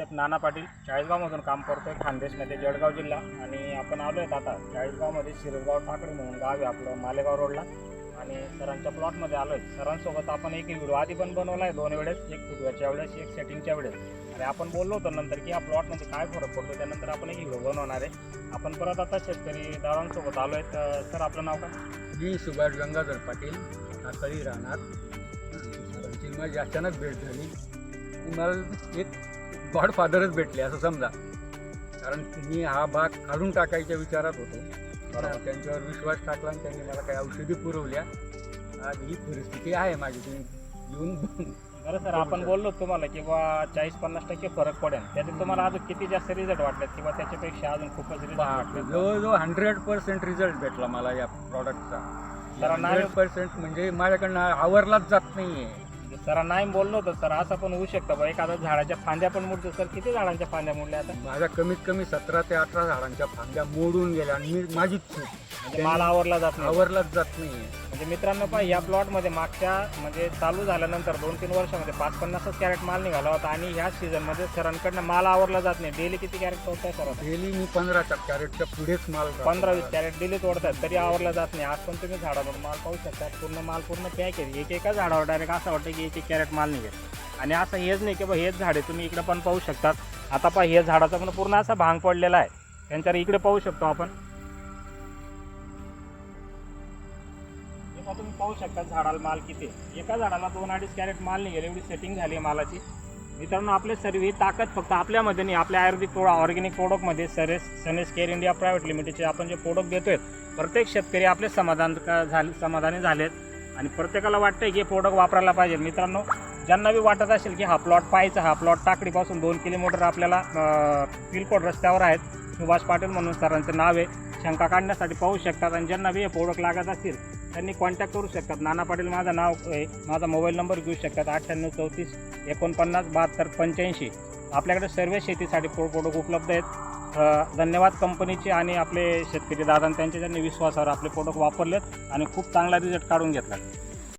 Chef Nana Patil चाळीसगावमधून काम करतोय खानदेशमध्ये जळगाव जिल्हा. आणि आपण आलो आहेत आता चाळीसगावमध्ये शिरगाव ठाकरे म्हणून गाव आहे आपलं मालेगाव रोडला. आणि सरांच्या प्लॉटमध्ये आलो आहे सरांसोबत आपण एक व्हिडिओ आधी पण बनवला आहे दोन वेळेस एक व्हिडिओच्या वेळेस एक सेटिंगच्या वेळेस. आणि आपण बोललो होतो नंतर की या प्लॉटमध्ये काय फरक पडतो त्यानंतर आपण एक व्हिडिओ बनवणार आहे. आपण परत आता शेतकरी दादांसोबत आलो आहे तर सर आपलं नाव काय? मी सुभाष गंगाधर पाटील टाकळी राहणार. सरांची माझी अचानक भेट झाली. मला एक गॉडफादरच भेटले असं समजा. कारण मी हा भाग काढून टाकायच्या विचारात होतो. त्यांच्यावर विश्वास टाकला आणि त्यांनी मला काही औषधी पुरवल्या. आज ही परिस्थिती आहे माझी तुम्ही येऊन बरं सर आपण बोललो तुम्हाला की बा चाळीस पन्नास टक्के फरक पडेल. त्याच्यात तुम्हाला अजून किती जास्त रिझल्ट वाटलेत किंवा त्याच्यापेक्षा अजून खूपच रिझल्ट जवळजवळ हंड्रेड पर्सेंट रिझल्ट भेटला मला या प्रॉडक्टचा जरा हंड्रेड पर्सेंट म्हणजे माझ्याकडनं आवरलाच जात नाहीये. सर नाही बोललो होतं सर असं पण होऊ शकतं बा. एखाद्या झाडाच्या फांद्या पण मोडतो. सर किती झाडांच्या फांद्या मोडल्या आता? माझ्या कमीत कमी सतरा ते अठरा झाडांच्या फांद्या मोडून गेल्या आणि मी माझीच चूक. म्हणजे माल आवरला जात नाही. आवरलाच जात नाहीये. म्हणजे मित्रांनो पहा या प्लॉटमध्ये मागच्या म्हणजे चालू झाल्यानंतर दोन तीन वर्षामध्ये पाच पन्नासच कॅरेट माल निघाला होता आणि ह्या सीझनमध्ये सरांकडनं माल आवरला जात नाही. डेली किती कॅरेट तोडताय सर डेली मी पंधराच्या कॅरेटच्या पुढेच माल. पंधरा वीस कॅरेट डेली तोडतात तरी आवरला जात नाही. आज पण तुम्ही झाडावर माल पाहू शकता. पूर्ण माल पूर्ण पॅक आहे. एक एका झाडावर डायरेक्ट असं वाटतं की एक एक कॅरेट माल निघेल. आणि असं हेच नाही की बा हेच झाडे तुम्ही इकडे पण पाहू शकतात. आता पहा हे झाडाचा पण पूर्ण असा भांग पडलेला आहे. त्यांच्यावर इकडे पाहू शकतो आपण. आता तुम्ही पाहू शकता झाडाला माल किती एका झाडाला दोन अडीच कॅरेट माल निघेल एवढी सेटिंग झाली आहे मालाची. मित्रांनो आपले सर्व ही ताकद फक्त आपल्यामध्ये नाही आपल्या आयुर्वेदिक प्रोडक्ट ऑर्गॅनिक प्रोडक्टमध्ये सरेस सनेस केअर इंडिया प्रायव्हेट लिमिटेडचे आपण जे प्रोडक्ट देतोय प्रत्येक शेतकरी आपले समाधान का झाले समाधानी झालेत आणि प्रत्येकाला वाटतं की हे प्रोडक्ट वापरायला पाहिजे. मित्रांनो ज्यांना बी वाटत असेल की हा प्लॉट पाहायचा हा प्लॉट टाकडीपासून दोन किलोमीटर आपल्याला पिलकोट रस्त्यावर आहेत. सुभाष पाटील म्हणून सरांचं नाव आहे. शंका काढण्यासाठी पाहू शकतात. आणि ज्यांना बी हे प्रोडक्ट लागत असतील त्यांनी कॉन्टॅक्ट करू शकतात. नाना पाटील माझं नाव आहे. माझा मोबाईल नंबर घेऊ शकतात. अठ्ठ्याण्णव चौतीस एकोणपन्नास बहात्तर पंच्याऐंशी. आपल्याकडे सर्व शेतीसाठी प्रो प्रोडक्ट उपलब्ध आहेत. धन्यवाद कंपनीचे आणि आपले शेतकरी दादा त्यांचे त्यांनी विश्वासावर आपले प्रोडक्ट वापरलेत आणि खूप चांगला रिझल्ट काढून घेतला.